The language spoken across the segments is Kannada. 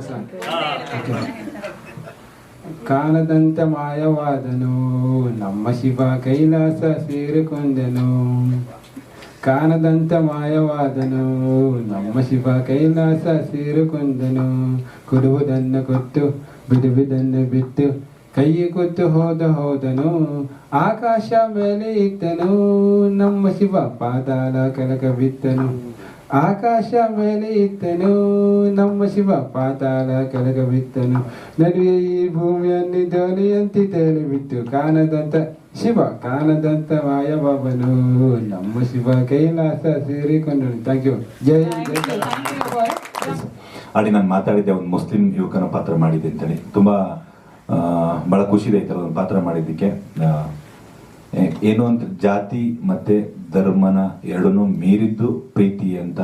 ಸರ್ ಕಾಣದಂತ ಮಾಯವಾದನು ನಮ್ಮ ಶಿವ ಕೈಲಾಸ ಸೇರಿಕೊಂಡನು. ಕಾನದಂತ ಮಾಯವಾದನು ನಮ್ಮ ಶಿವ ಕೈಲಾಸ ಸೇರಿಕೊಂಡನು. ಕೊಡುವುದನ್ನು ಕೊಟ್ಟು ಬಿಡುವುದನ್ನು ಬಿಟ್ಟು ಕೈ ಕೊತ್ತು ಹೋದ ಹೋದನು. ಆಕಾಶ ಮೇಲೆ ಇದ್ದನು ನಮ್ಮ ಶಿವ ಪಾದಾಲ ಕೆಳಗ ಬಿದ್ದನು ಆಕಾಶ ಮೇಲೆ ಇತ್ತನು ನಮ್ಮ ಶಿವ ಪಾತಾಳ ಕೆಳಗ ಬಿತ್ತನು ನಡುವೆ ಈ ಭೂಮಿಯನ್ನು ಧ್ವನಿಯಂತಿ ತೇಲಿ ಬಿತ್ತು ಕಾಣದಂತ ಶಿವ ಕಾಣದಂತ ಮಾಯಬಾಬನು ನಮ್ಮ ಶಿವ ಕೈಲಾಸ ಸೇರಿಕೊಂಡನು. ಥ್ಯಾಂಕ್ ಯು ಜೈ ಅಲ್ಲಿ ನಾನು ಮಾತಾಡಿದ್ದೆ ಒಂದು ಮುಸ್ಲಿಂ ಯುವಕನ ಪಾತ್ರ ಮಾಡಿದ್ದೆ ಅಂತೇಳಿ. ತುಂಬ ಭಾಳ ಖುಷಿ ಇದೆ ಈ ಥರ ಒಂದು ಪಾತ್ರ ಮಾಡಿದ್ದಕ್ಕೆ. ಏನು ಅಂತ ಜಾತಿ ಮತ್ತೆ ಧರ್ಮನ ಎರಡನ್ನೂ ಮೀರಿದ್ದು ಪ್ರೀತಿ ಅಂತ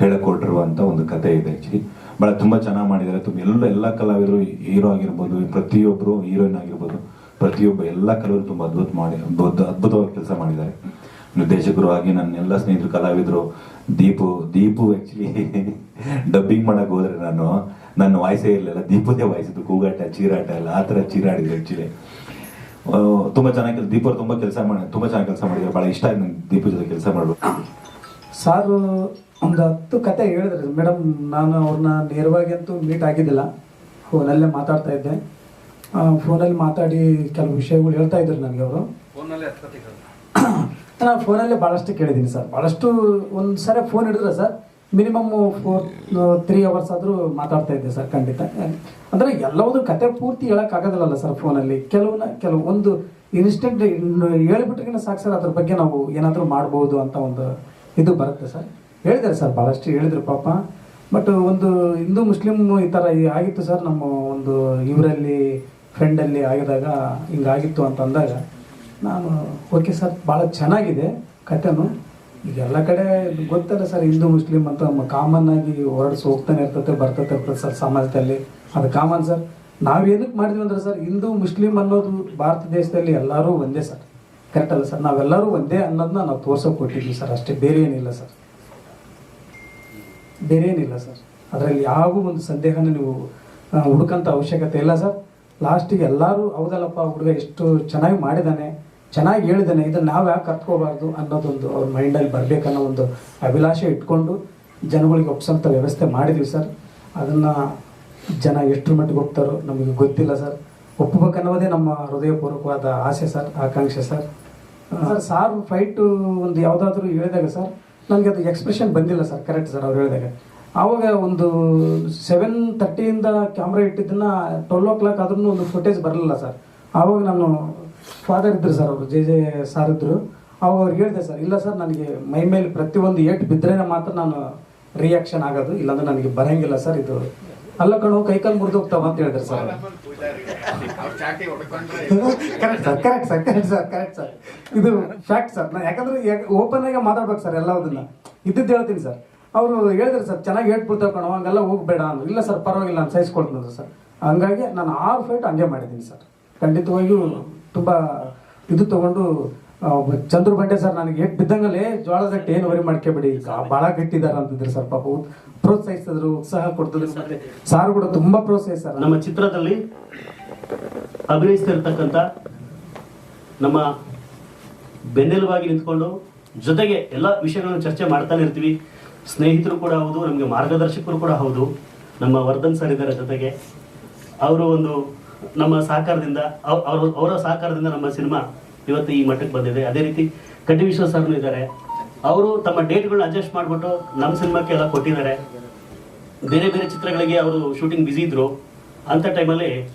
ಹೇಳಿಕೊಟ್ಟಿರುವಂಥ ಒಂದು ಕತೆ ಇದೆ ಆಕ್ಚುಲಿ ಭಾಳ ತುಂಬ ಚೆನ್ನಾಗಿ ಮಾಡಿದ್ದಾರೆ. ತುಂಬ ಎಲ್ಲ ಎಲ್ಲ ಕಲಾವಿದರು ಹೀರೋ ಆಗಿರ್ಬೋದು ಪ್ರತಿಯೊಬ್ಬರು ಹೀರೋಯಿನ್ ಆಗಿರ್ಬೋದು, ಪ್ರತಿಯೊಬ್ಬ ಎಲ್ಲ ಕಲಾವಿದರು ತುಂಬ ಅದ್ಭುತ ಮಾಡಿ, ಅದ್ಭುತ ಅದ್ಭುತವಾಗಿ ಕೆಲಸ ಮಾಡಿದ್ದಾರೆ. ನಿರ್ದೇಶಕರು ಆಗಿ ನನ್ನ ಎಲ್ಲ ಸ್ನೇಹಿತರು ಕಲಾವಿದರು, ದೀಪು ದೀಪು ಆಕ್ಚುಲಿ ಡಬ್ಬಿಂಗ್ ಮಾಡಕ್ ಹೋದ್ರೆ ನಾನು, ನನ್ನ ವಾಯ್ಸೇ ಇರಲಿಲ್ಲ. ದೀಪದೇ ವಾಯ್ಸಿದ್ದು, ಕೂಗಾಟ, ಚೀರಾಟ ಎಲ್ಲ, ಆ ಥರ ಚೀರಾಡಿದ್ರು ಆಕ್ಚುಲಿ ತುಂಬಾ ಚೆನ್ನಾಗಿ ದೀಪ ದೀಪರು ತುಂಬಾ ಕೆಲಸ ಮಾಡಿ ತುಂಬಾ ಚೆನ್ನಾಗಿ ಕೆಲಸ ಮಾಡಿದ್ರು. ಬಹಳ ಇಷ್ಟ ಆಯ್ತು ನಂಗೆ ದೀಪ ಜೊತೆ ಕೆಲಸ ಮಾಡಬೇಕು. ಸಾರು ಒಂದು ಹತ್ತು ಕತೆ ಹೇಳಿದ್ರು. ಮೇಡಮ್ ನಾನು ಅವ್ರನ್ನ ನೇರವಾಗಿ ಅಂತೂ ಮೀಟ್ ಆಗಿದ್ದಿಲ್ಲ. ಫೋನಲ್ಲೇ ಮಾತಾಡ್ತಾ ಇದ್ದೆ. ಫೋನಲ್ಲಿ ಮಾತಾಡಿ ಕೆಲವು ವಿಷಯಗಳು ಹೇಳ್ತಾ ಇದ್ರು ನನಗೆ ಅವರು. ನಾನು ಫೋನಲ್ಲೇ ಭಾಳಷ್ಟು ಕೇಳಿದ್ದೀನಿ ಸರ್. ಭಾಳಷ್ಟು ಒಂದು ಸರಿ ಫೋನ್ ಹಿಡಿದ್ರೆ sir minimum four three hours ಆದರೂ ಮಾತಾಡ್ತಾ ಇದ್ದೆ ಸರ್, ಖಂಡಿತ. ಅಂದರೆ ಎಲ್ಲವೂ ಕತೆ ಪೂರ್ತಿ ಹೇಳೋಕ್ಕಾಗೋದಿಲ್ಲಲ್ಲ ಸರ್ ಫೋನಲ್ಲಿ. ಕೆಲವನ್ನ ಕೆಲವು ಒಂದು ಇನ್ಸ್ಟೆಂಟ್ ಹೇಳ್ಬಿಟ್ರೆ ಸಾಕು ಸರ್, ಅದ್ರ ಬಗ್ಗೆ ನಾವು ಏನಾದರೂ ಮಾಡ್ಬೋದು ಅಂತ ಒಂದು ಇದು ಬರುತ್ತೆ ಸರ್. ಹೇಳಿದ್ದಾರೆ ಸರ್, ಭಾಳಷ್ಟು ಹೇಳಿದ್ರು ಪಾಪ. ಬಟ್ ಒಂದು ಹಿಂದೂ ಮುಸ್ಲಿಮ್ ಈ ಥರ ಆಗಿತ್ತು ಸರ್, ನಮ್ಮ ಒಂದು ಇವರಲ್ಲಿ ಫ್ರೆಂಡಲ್ಲಿ ಆಗಿದಾಗ ಹಿಂಗಾಗಿತ್ತು ಅಂತ ಅಂದಾಗ ನಾನು ಓಕೆ ಸರ್, ಭಾಳ ಚೆನ್ನಾಗಿದೆ ಕಥೆನು. ಈಗ ಎಲ್ಲ ಕಡೆ ಗೊತ್ತಲ್ಲ ಸರ್, ಹಿಂದೂ, ಮುಸ್ಲಿಂ ಅಂತ ಕಾಮನ್ ಆಗಿ ಹೊರಡಿಸಿ ಹೋಗ್ತಾನೆ ಇರ್ತದೆ ಬರ್ತತೆ ಇರ್ತದೆ ಸರ್ ಸಮಾಜದಲ್ಲಿ. ಅದು ಕಾಮನ್ ಸರ್. ನಾವು ಏನಕ್ಕೆ ಮಾಡಿದ್ವಿ ಅಂದ್ರೆ ಸರ್, ಹಿಂದೂ, ಮುಸ್ಲಿಂ ಅನ್ನೋದು ಭಾರತ ದೇಶದಲ್ಲಿ ಎಲ್ಲರೂ ಒಂದೇ ಸರ್. ಕರೆಕ್ಟ್ ಅಲ್ಲ ಸರ್? ನಾವೆಲ್ಲರೂ ಒಂದೇ ಅನ್ನೋದನ್ನ ನಾವು ತೋರ್ಸೋಕೆ ಕೊಟ್ಟಿದ್ವಿ ಸರ್. ಅಷ್ಟೇ ಬೇರೆ ಏನಿಲ್ಲ ಸರ್. ಬೇರೆ ಏನಿಲ್ಲ ಸರ್. ಅದರಲ್ಲಿ ಯಾವ ಒಂದು ಸಂದೇಹನ ನೀವು ಹುಡುಕಂತ ಅವಶ್ಯಕತೆ ಇಲ್ಲ ಸರ್. ಲಾಸ್ಟಿಗೆ ಎಲ್ಲರೂ, ಹೌದಲ್ಲಪ್ಪ ಹುಡುಗ ಎಷ್ಟು ಚೆನ್ನಾಗಿ ಮಾಡಿದ್ದಾನೆ ಚೆನ್ನಾಗಿ ಹೇಳಿದ್ದಾನೆ, ಇದನ್ನು ನಾವು ಯಾಕೆ ಕತ್ಕೋಬಾರ್ದು ಅನ್ನೋದೊಂದು ಅವ್ರ ಮೈಂಡಲ್ಲಿ ಬರಬೇಕನ್ನೋ ಒಂದು ಅಭಿಲಾಷೆ ಇಟ್ಕೊಂಡು ಜನಗಳಿಗೆ ಒಪ್ಸೋಂಥ ವ್ಯವಸ್ಥೆ ಮಾಡಿದ್ವಿ ಸರ್. ಅದನ್ನು ಜನ ಎಷ್ಟರ ಮಟ್ಟಿಗೆ ಒಪ್ತಾರೋ ನಮಗೆ ಗೊತ್ತಿಲ್ಲ ಸರ್. ಒಪ್ಪಬೇಕನ್ನೋದೇ ನಮ್ಮ ಹೃದಯಪೂರ್ವಕವಾದ ಆಸೆ ಸರ್, ಆಕಾಂಕ್ಷೆ ಸರ್. ಸರ್, ಸಾರು ಫೈಟು ಒಂದು ಯಾವುದಾದ್ರೂ ಹೇಳಿದಾಗ ಸರ್, ನನಗೆ ಅದು ಎಕ್ಸ್ಪ್ರೆಷನ್ ಬಂದಿಲ್ಲ ಸರ್ ಕರೆಕ್ಟ್ ಸರ್ ಅವ್ರು ಹೇಳಿದಾಗ. ಆವಾಗ ಒಂದು ಸೆವೆನ್ ತರ್ಟಿಯಿಂದ ಕ್ಯಾಮ್ರಾ ಇಟ್ಟಿದ್ದನ್ನು ಟ್ವೆಲ್ ಓ ಕ್ಲಾಕ್ ಆದ್ರೂ ಒಂದು ಫುಟೇಜ್ ಬರಲಿಲ್ಲ ಸರ್. ಆವಾಗ ನಾನು ಫಾದರ್ ಇದ್ರು ಸರ್ ಅವರು ಜೆ ಜೆ ಸಾರ್ ಇದ್ರು. ಅವಾಗ ಅವ್ರಿಗೆ ಹೇಳಿದೆ ಸರ್ ಇಲ್ಲ ಸರ್ ನನಗೆ ಮೈ ಮೇಲೆ ಪ್ರತಿಯೊಂದು ಏಟ್ ಬಿದ್ದರೆ ಮಾತ್ರ ನಾನು ರಿಯಾಕ್ಷನ್ ಆಗೋದು ಇಲ್ಲಾಂದ್ರೆ ನನಗೆ ಬರಂಗಿಲ್ಲ ಸರ್ ಇದು. ಅಲ್ಲ ಕಣೋ ಕೈಕಾಲು ಮುರಿದು ಹೋಗ್ತಾವ ಅಂತ ಹೇಳಿದ್ರು sir correct sir correct sir correct sir correct sir ಇದು ಫ್ಯಾಕ್ಟ್ ಸರ್ ನಾನು ಯಾಕಂದ್ರೆ ಓಪನ್ ಆಗಿ ಮಾತಾಡ್ಬೇಕು ಸರ್ ಎಲ್ಲದನ್ನ ಇದ್ದಿದ್ದು ಹೇಳ್ತೀನಿ ಸರ್. ಅವರು ಹೇಳಿದ್ರು ಸರ್ ಚೆನ್ನಾಗಿ ಹೇಳ್ಬಿಡ್ತಾವೆ ಕಣೋ ಹಂಗೆಲ್ಲ ಹೋಗ್ಬೇಡ ಅಂದ್ರು. ಇಲ್ಲ ಸರ್ ಪರವಾಗಿಲ್ಲ ನಾನು ಸಹಿಸ್ಕೊಳ್ತೀನಿ ಸರ್. ಹಂಗಾಗಿ ನಾನು ಆರು ಫೈಟ್ ಹಂಗೆ ಮಾಡಿದ್ದೀನಿ ಸರ್. ಖಂಡಿತವಾಗಿಯೂ ತುಂಬ ಇದು ತಗೊಂಡು ಚಂದ್ರು ಬಂಡೆ ಸರ್ ನನಗೆ ಏಟ್ ಬಿದ್ದಂಗಲ್ಲೇ ಜೋಳದ ಏನು ವರಿ ಮಾಡ್ಕೊಬೇಡಿ. ಭಾಳ ಗಟ್ಟಿದಾರ ಅಂತಿದ್ರು ಸರ್ ಪಾಪ ಪ್ರೋತ್ಸಾಹಿಸಿದ್ರು ಉತ್ಸಾಹ ಕೊಡ್ತಿದ್ರು ಸಾರ್. ಸಾರು ಕೂಡ ತುಂಬಾ ಪ್ರೋತ್ಸಾಹಿಸ್ತಾರೆ ನಮ್ಮ ಚಿತ್ರದಲ್ಲಿ ಅಭಿನಯಿಸ್ತಿರ್ತಕ್ಕಂಥ ನಮ್ಮ ಬೆನ್ನೆಲುಬಾಗಿ ನಿಂತ್ಕೊಂಡು ಜೊತೆಗೆ ಎಲ್ಲ ವಿಷಯಗಳನ್ನು ಚರ್ಚೆ ಮಾಡ್ತಾನೆ ಇರ್ತೀವಿ. ಸ್ನೇಹಿತರು ಕೂಡ ಹೌದು ನಮಗೆ ಮಾರ್ಗದರ್ಶಕರು ಕೂಡ ಹೌದು. ನಮ್ಮ ವರ್ಧನ್ ಸರ್ ಇದ್ದಾರೆ ಜೊತೆಗೆ. ಅವರು ಒಂದು ನಮ್ಮ ಸಹಕಾರದಿಂದ, ಅವ್- ಅವ್ರ ಸಹಕಾರದಿಂದ ನಮ್ಮ ಸಿನಿಮಾ ಇವತ್ತು ಈ ಮಟ್ಟಕ್ಕೆ ಬಂದಿದೆ. ಅದೇ ರೀತಿ ಕಡ್ಡಿ ವಿಶ್ವ ಸರ್ನು ಇದ್ದಾರೆ. ಅವರು ತಮ್ಮ ಡೇಟ್ಗಳನ್ನ ಅಡ್ಜಸ್ಟ್ ಮಾಡಿಬಿಟ್ಟು ನಮ್ಮ ಸಿನಿಮಾಕ್ಕೆ ಎಲ್ಲ ಕೊಟ್ಟಿದ್ದಾರೆ. ಬೇರೆ ಬೇರೆ ಚಿತ್ರಗಳಿಗೆ ಅವರು ಶೂಟಿಂಗ್ ಬ್ಯುಸಿ ಇದ್ರು. ಅಂಥ ಟೈಮಲ್ಲಿ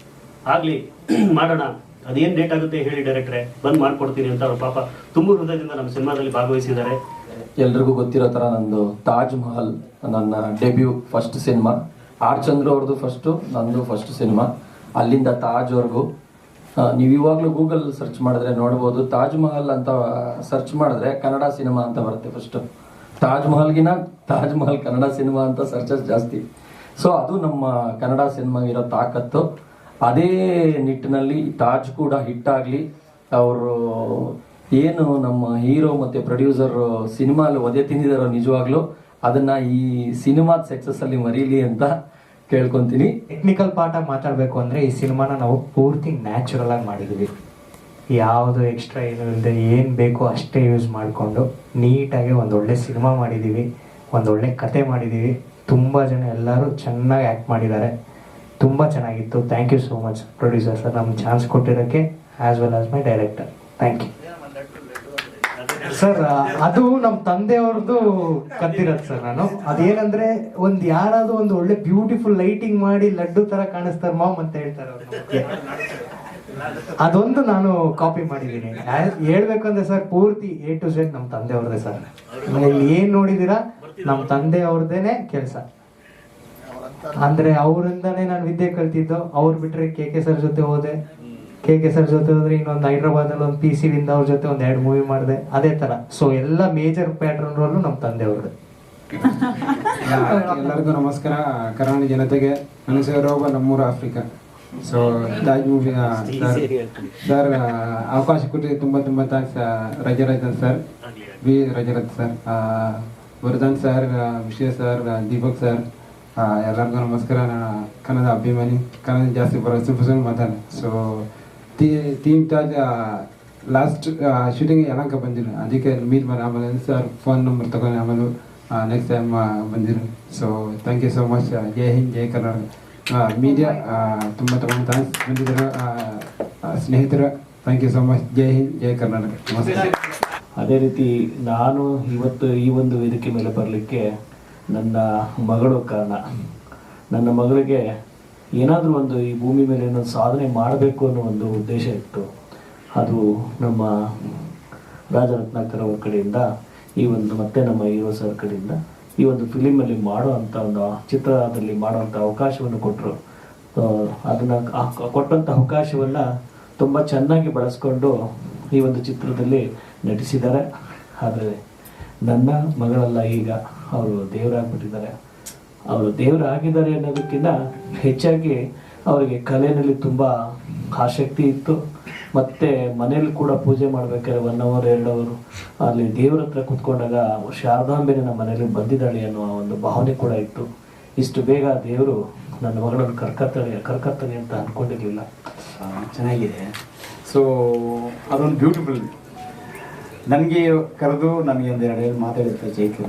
ಆಗ್ಲಿ, ಮಾಡೋಣ. ಅದೇನ್ ಡೇಟ್ ಆಗುತ್ತೆ ಹೇಳಿ ಡೈರೆಕ್ಟ್ರೆ, ಬಂದ್ ಮಾಡ್ಕೊಡ್ತೀನಿ ಅಂತ ಅವರು ಪಾಪ ತುಂಬ ಹೃದಯದಿಂದ ನಮ್ಮ ಸಿನಿಮಾದಲ್ಲಿ ಭಾಗವಹಿಸಿದ್ದಾರೆ. ಎಲ್ರಿಗೂ ಗೊತ್ತಿರೋ ಥರ ನಂದು ತಾಜ್ ಮಹಲ್ ನನ್ನ debut first cinema. R Chandra ಅವ್ರದ್ದು ಫಸ್ಟು, ನಂದು ಫಸ್ಟ್ ಸಿನಿಮಾ. ಅಲ್ಲಿಂದ ತಾಜ್ವರೆಗೂ. ನೀವು ಇವಾಗಲೂ ಗೂಗಲ್ ಸರ್ಚ್ ಮಾಡಿದ್ರೆ ನೋಡ್ಬೋದು. ತಾಜ್ ಮಹಲ್ ಅಂತ ಸರ್ಚ್ ಮಾಡಿದ್ರೆ ಕನ್ನಡ ಸಿನಿಮಾ ಅಂತ ಬರುತ್ತೆ ಫಸ್ಟು ತಾಜ್ ಮಹಲ್ಗಿನ ತಾಜ್ ಮಹಲ್ ಕನ್ನಡ ಸಿನಿಮಾ ಅಂತ ಸರ್ಚಸ್ ಜಾಸ್ತಿ. ಸೊ ಅದು ನಮ್ಮ ಕನ್ನಡ ಸಿನಿಮಾ ಇರೋ ತಾಕತ್ತು. ಅದೇ ನಿಟ್ಟಿನಲ್ಲಿ ತಾಜ್ ಕೂಡ ಹಿಟ್ ಆಗಲಿ, ಅವರು ಏನು ನಮ್ಮ ಹೀರೋ ಮತ್ತೆ ಪ್ರೊಡ್ಯೂಸರ್ ಸಿನಿಮಾ ಒದೆ ತಿಂದಿದಾರೋ ನಿಜವಾಗ್ಲೂ, ಅದನ್ನ ಈ ಸಿನಿಮಾದ ಸಕ್ಸಸ್ ಅಲ್ಲಿ ಮರೀಲಿ ಅಂತ ಕೇಳ್ಕೊಂತೀನಿ. ಟೆಕ್ನಿಕಲ್ ಪಾಠ ಮಾತಾಡಬೇಕು ಅಂದರೆ ಈ ಸಿನಿಮಾನ ನಾವು ಪೂರ್ತಿ ನ್ಯಾಚುರಲ್ ಆಗಿ ಮಾಡಿದ್ದೀವಿ ಯಾವುದು ಎಕ್ಸ್ಟ್ರಾ ಏನು ಇಲ್ಲದೆ ಏನು ಬೇಕೋ ಅಷ್ಟೇ ಯೂಸ್ ಮಾಡಿಕೊಂಡು ನೀಟಾಗಿ ಒಂದು ಒಳ್ಳೆ ಸಿನಿಮಾ ಮಾಡಿದ್ದೀವಿ ಒಂದು ಒಳ್ಳೆ ಕತೆ ಮಾಡಿದ್ದೀವಿ ತುಂಬ ಜನ ಎಲ್ಲರೂ ಚೆನ್ನಾಗಿ ಆ್ಯಕ್ಟ್ ಮಾಡಿದ್ದಾರೆ. ತುಂಬ ಚೆನ್ನಾಗಿತ್ತು. Thank you so much producer sir. ನಮ್ಗೆ chance ಕೊಟ್ಟಿರೋಕ್ಕೆ as well as my director thank you sir ಅದು ನಮ್ಮ ತಂದೆಯವ್ರದ್ದು ಕದ್ದಿರೋದು ಸರ್ ನಾನು. ಅದೇನಂದ್ರೆ ಒಂದ್ ಯಾರಾದ್ರೂ ಒಂದು ಒಳ್ಳೆ ಬ್ಯೂಟಿಫುಲ್ ಲೈಟಿಂಗ್ ಮಾಡಿ ಲಡ್ಡು ತರ ಕಾಣಿಸ್ತಾರ ಮಾಮ್ ಅಂತ ಹೇಳ್ತಾರೆ. ಅದೊಂದು ನಾನು ಕಾಪಿ ಮಾಡಿದ್ದೀನಿ. ಹೇಳ್ಬೇಕಂದ್ರೆ ಸರ್, ಪೂರ್ತಿ ಎ ಟು ಝೆಡ್ ನಮ್ಮ ತಂದೆಯವ್ರದೇ ಸರ್. ಇಲ್ಲಿ ಏನ್ ನೋಡಿದೀರಾ? ನಮ್ಮ ತಂದೆಯವ್ರದೇನೆ ಕೆಲಸ. ಅಂದ್ರೆ ಅವರಿಂದಾನೇ ನಾನು ವಿದ್ಯೆ ಕಲ್ತಿದ್ದು. ಅವ್ರು ಬಿಟ್ರೆ ಕೆ ಕೆ ಸರ್ ಜೊತೆ ಹೋದೆ. ಕೆ ಕೆ ಸರ್ ಜೊತೆ ಹೋದ್ರೆ ಇನ್ನೊಂದು ಹೈದ್ರಾಬಾದ್ ಅಲ್ಲಿ ಒಂದು ಪಿ ಸಿ ವಿಂದ ಅವ್ರ ಜೊತೆ ಒಂದ್ ಎರಡು ಮೂವಿ ಮಾಡಿದೆ. ಅದೇ ತರ. ಸೊ ಎಲ್ಲ ಮೇಜರ್ ಪ್ಯಾಟ್ರನ್ ರೋಲು ನಮ್ಮ ತಂದೆಯವ್ರದ್ದು. ಎಲ್ಲರಿಗೂ ನಮಸ್ಕಾರ. ಕರಾವಳಿ ಜನತೆಗೆ ನನ್ನ ನಮ್ಮೂರ Africa. So Taj movie sir ಅವಕಾಶ ಕೊಟ್ಟಿದ್ದು ತುಂಬಾ ತುಂಬ thanks Rajarathan sir V Rajarath sir Varadan sir ವಿಷಯ ಸರ್ ದೀಪಕ್ ಸರ್ ಎಲ್ಲರಿಗೂ ನಮಸ್ಕಾರ. ನಾನು ಕನ್ನಡ ಅಭಿಮಾನಿ, ಕನ್ನಡ ಜಾಸ್ತಿ ಬರೋ ಸುಪ್ರಸನ್ನ ಮಾತಾಡ so team Taj last shooting Yelahanka ಬಂದಿರು. ಅದಕ್ಕೆ ಮೀಟ್ ಮಾಡಿ ಆಮೇಲೆ ಸರ್ ಫೋನ್ ನಂಬರ್ ತಗೊಂಡು ಆಮೇಲೆ next time ಬಂದಿರು. So thank you so much Jai Hind, Jai Karnataka. Media ತುಂಬ ತುಂಬ ಥ್ಯಾಂಕ್ಸ್ ಬಂದಿದ್ದರು ಸ್ನೇಹಿತರು. Thank you so much Jai Hind, Jai Karnataka. ಅದೇ ರೀತಿ ನಾನು ಇವತ್ತು ಈ ಒಂದು ವೇದಿಕೆ ಮೇಲೆ ಬರಲಿಕ್ಕೆ ನನ್ನ ಮಗಳು ಕಾರಣ. ನನ್ನ ಮಗಳಿಗೆ ಏನಾದರೂ ಒಂದು ಈ ಭೂಮಿ ಮೇಲೆ ಏನೋ ಸಾಧನೆ ಮಾಡಬೇಕು ಅನ್ನೋ ಒಂದು ಉದ್ದೇಶ ಇತ್ತು. ಅದು ನಮ್ಮ ರಾಜರತ್ನಾಕರ್ ಅವ್ರ ಕಡೆಯಿಂದ, ಈ ಒಂದು ಮತ್ತೆ ನಮ್ಮ ಹೀರೋ ಸರ್ ಕಡೆಯಿಂದ, ಈ ಒಂದು ಫಿಲಿಮಲ್ಲಿ ಮಾಡೋ ಅಂತ ಒಂದು ಚಿತ್ರದಲ್ಲಿ ಮಾಡುವಂಥ ಅವಕಾಶವನ್ನು ಕೊಟ್ಟರು ಅದನ್ನು ಕೊಟ್ಟಂಥ ಅವಕಾಶವನ್ನು ತುಂಬ ಚೆನ್ನಾಗಿ ಬಳಸ್ಕೊಂಡು ಈ ಒಂದು ಚಿತ್ರದಲ್ಲಿ ನಟಿಸಿದ್ದಾರೆ. ಆದರೆ ನನ್ನ ಮಗಳಲ್ಲ ಈಗ, ಅವರು ದೇವರಾಗ್ಬಿಟ್ಟಿದ್ದಾರೆ. ಅವರು ದೇವರಾಗಿದ್ದಾರೆ ಅನ್ನೋದಕ್ಕಿಂತ ಹೆಚ್ಚಾಗಿ ಅವರಿಗೆ ಕಲೆಯಲ್ಲಿ ತುಂಬ ಆಸಕ್ತಿ ಇತ್ತು. ಮತ್ತೆ ಮನೇಲಿ ಕೂಡ ಪೂಜೆ ಮಾಡ್ಬೇಕಾದ್ರೆ ಒನ್ ಅವರ್ ಎರಡು ಅವರು ಅಲ್ಲಿ ದೇವ್ರ ಹತ್ರ ಕುತ್ಕೊಂಡಾಗ ಶಾರದಾಂಬೆನ ನಮ್ಮ ಮನೇಲಿ ಬಂದಿದ್ದಾಳೆ ಅನ್ನೋ ಒಂದು ಭಾವನೆ ಕೂಡ ಇತ್ತು. ಇಷ್ಟು ಬೇಗ ದೇವರು ನನ್ನ ಮಗಳನ್ನು ಕರ್ಕತ್ತಾಳೆ ಕರ್ಕತ್ತಾನೆ ಅಂತ ಅನ್ಕೊಂಡಿರ್ಲಿಲ್ಲ. ಚೆನ್ನಾಗಿದೆ. ಸೊ ಅದೊಂದು ಬ್ಯೂಟಿಫುಲ್ ನನಗೆ ಕರೆದು ನನಗೆ ಒಂದು ಎರಡು ಮಾತಾಡಿದ ಚೈತ್ರ